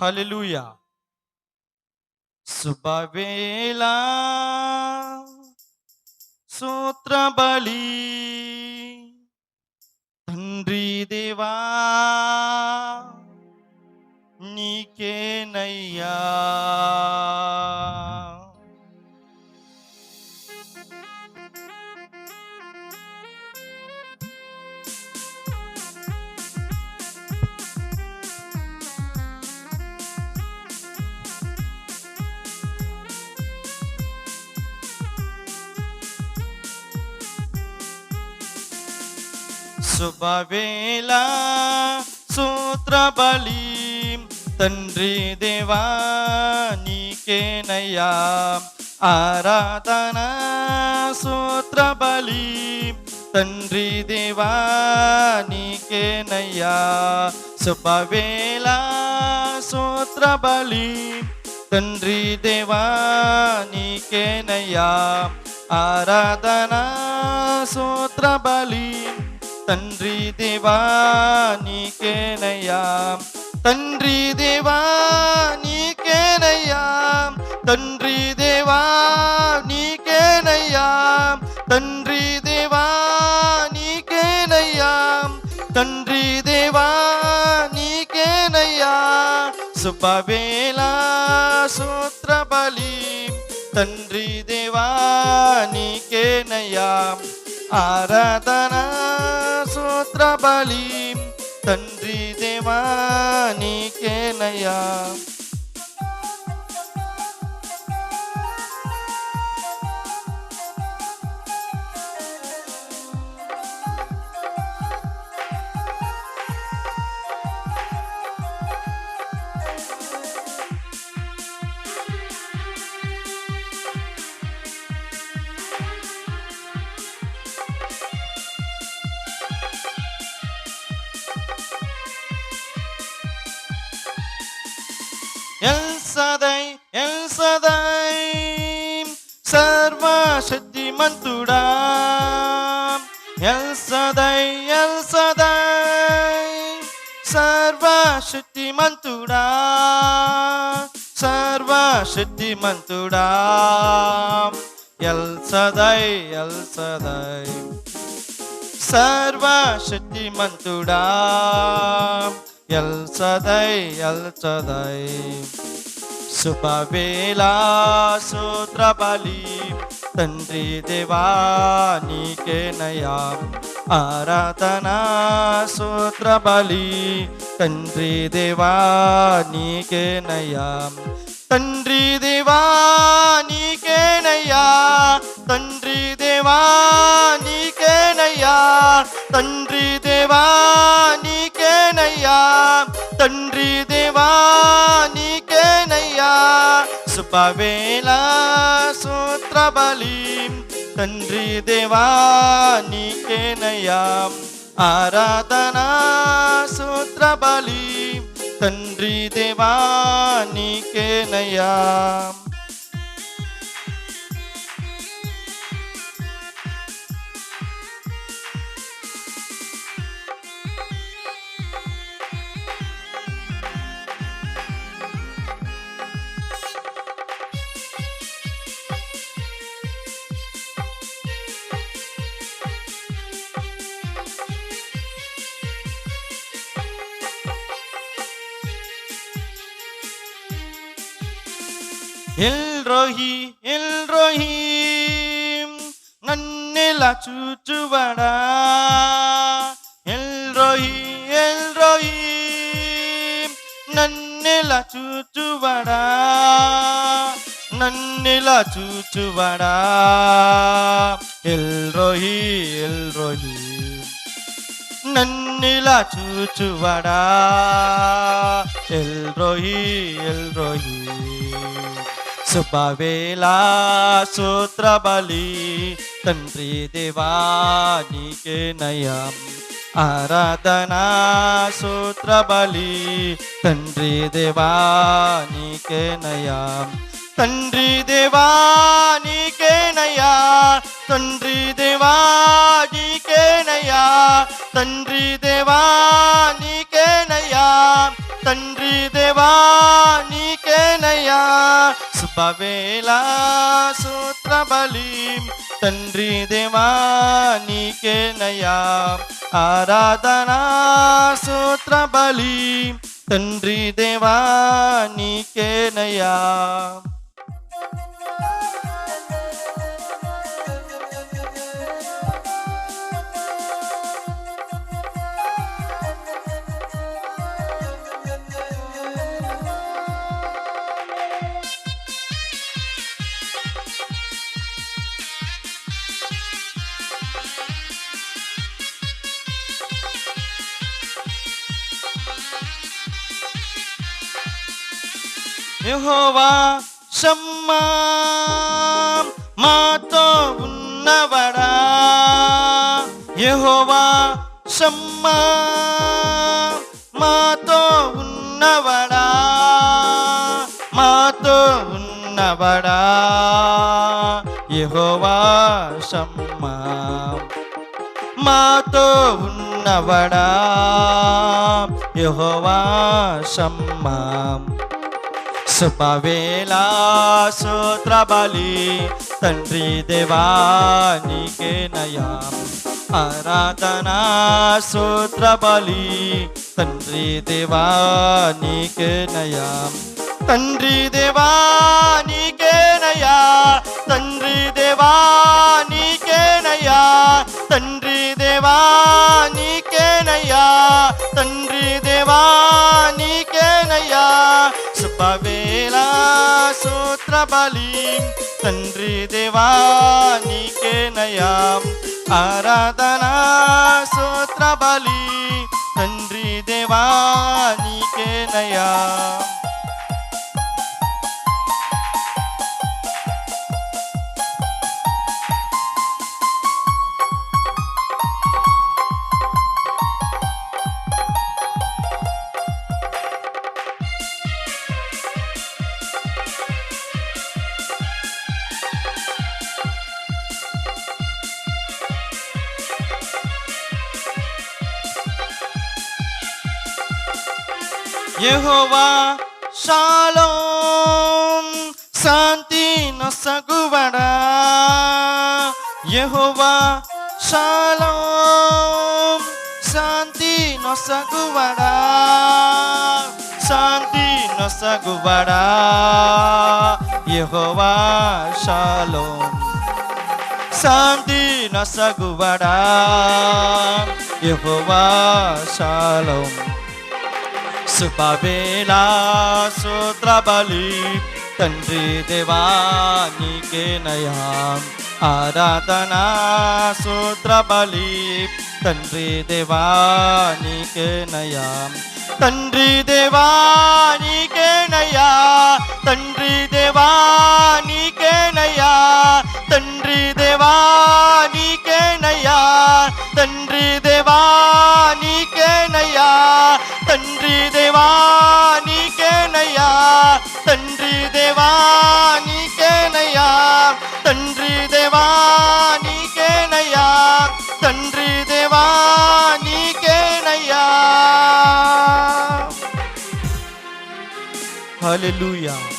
హలలుయా శుభవేళ సూత్ర బలి తండ్రి దేవా నీకేనయ్యా. శుభవేళ సూత్రబలి తండ్రి దేవా నీకేనయ్యా. ఆరాధన సూత్రబలి తండ్రి దేవా నీకేనయ్యా. శుభవేళ సూత్రబలి తండ్రి దేవా నీకేనయ్యా. ఆరాధన సూత్రబలి. తండ్రి దేవా నీకేనయ్యా తండ్రి దేవా నీకేనయ్యా తండ్రి దేవా నీకేనయ్యా తండ్రి దేవా నీకేనయ్యా తండ్రి దేవా నీకేనయ్యా శుభవేళ సూత్ర బలి తండ్రి దేవా నీకేనయ్యా ఆరాధనా స్తోత్ర బలి తండ్రి దేవా నీకేనయ్యా ఎల్ సదై ఎల్ సదై సర్వశక్తిమంతుడా ఎల్ సదై ఎల్ సదై సర్వశక్తిమంతుడా సర్వశక్తిమంతుడా ఎల్ సదై ఎల్ సదై సర్వశక్తిమంతుడా ఎల్ సదై ఎల్ సదై శుభవేళ సూత్ర బలి తండ్రి దేవానికే నయా. ఆరాధనా సూత్ర బలి తండ్రి దేవానికే నయా. తండ్రి దేవా తండ్రి దేవా నీకేనయ్యా. తండ్రి దేవా నీకేనయ్యా. శుభవేళ సూత్ర బలి తండ్రి దేవా నీకేనయ్యా. ఆరాధనా సూత్ర బలి తండ్రి దేవా నీకేనయ్యా. ఎల్ రోహి ఎల్ రోహి నన్నెలా చూచువడా? ఎల్ రోహి ఎల్ రోహి నన్నెలా చూచువడా? నన్నెలా చూచువడా? ఎల్ రోహి ఎల్ రోహి నన్నిలా చూచువడా? ఎల్ రోహి ఎల్ రోహి శుభవేళ సూత్రబలి తండ్రి దేవానికే నయం. ఆరాధనా సూత్రబలి తండ్రి దేవానికే నయం. తండ్రి దేవానికే నయా. తండ్రి దేవానికే నయా. తండ్రి దేవా జపవేళ సూత్రబలి. తండ్రి దేవా నీకే నయా. ఆరాధనా సూత్రబలి. తండ్రి దేవా నీకే నయా. యహోవా షమ్మా మాతో ఉన్నవడా? యహోవా షమ్మా మాతో ఉన్నవడా? మాతో ఉన్నవడా? యహోవా షమ్మా మాతో ఉన్నవడా? యహోవా షమ్మా శుభవేళ సూత్రబలి తండ్రి దేవానికే నయా ఆరాధనా సూత్రబలి తండ్రి దేవానికే నయా తండ్రి దేవానికే నయా తండ్రి దేవానికే నయా తండ్రి దేవానికే నయా తండ్రి దేవానికే నయా శుభవే శుభవేళ సూత్ర బలి తండ్రి దేవా నీకే నయా ఆరాధన సూత్ర బలి తండ్రి దేవా నీకే నయా యహోవా షాలోం శాంతి నొసగువడా. యహోవా షాలోం శాంతి నొసగువడా. శాంతి నొసగువడా. యహోవా షాలోం శాంతి నొసగువడా. యహోవా షాలోం. పవేలా సూత్రబలి తండ్రి దేవానికే నయా. ఆరాధనా సూత్రబలి తండ్రి దేవానికే నయా. తండ్రి దేవా Hallelujah.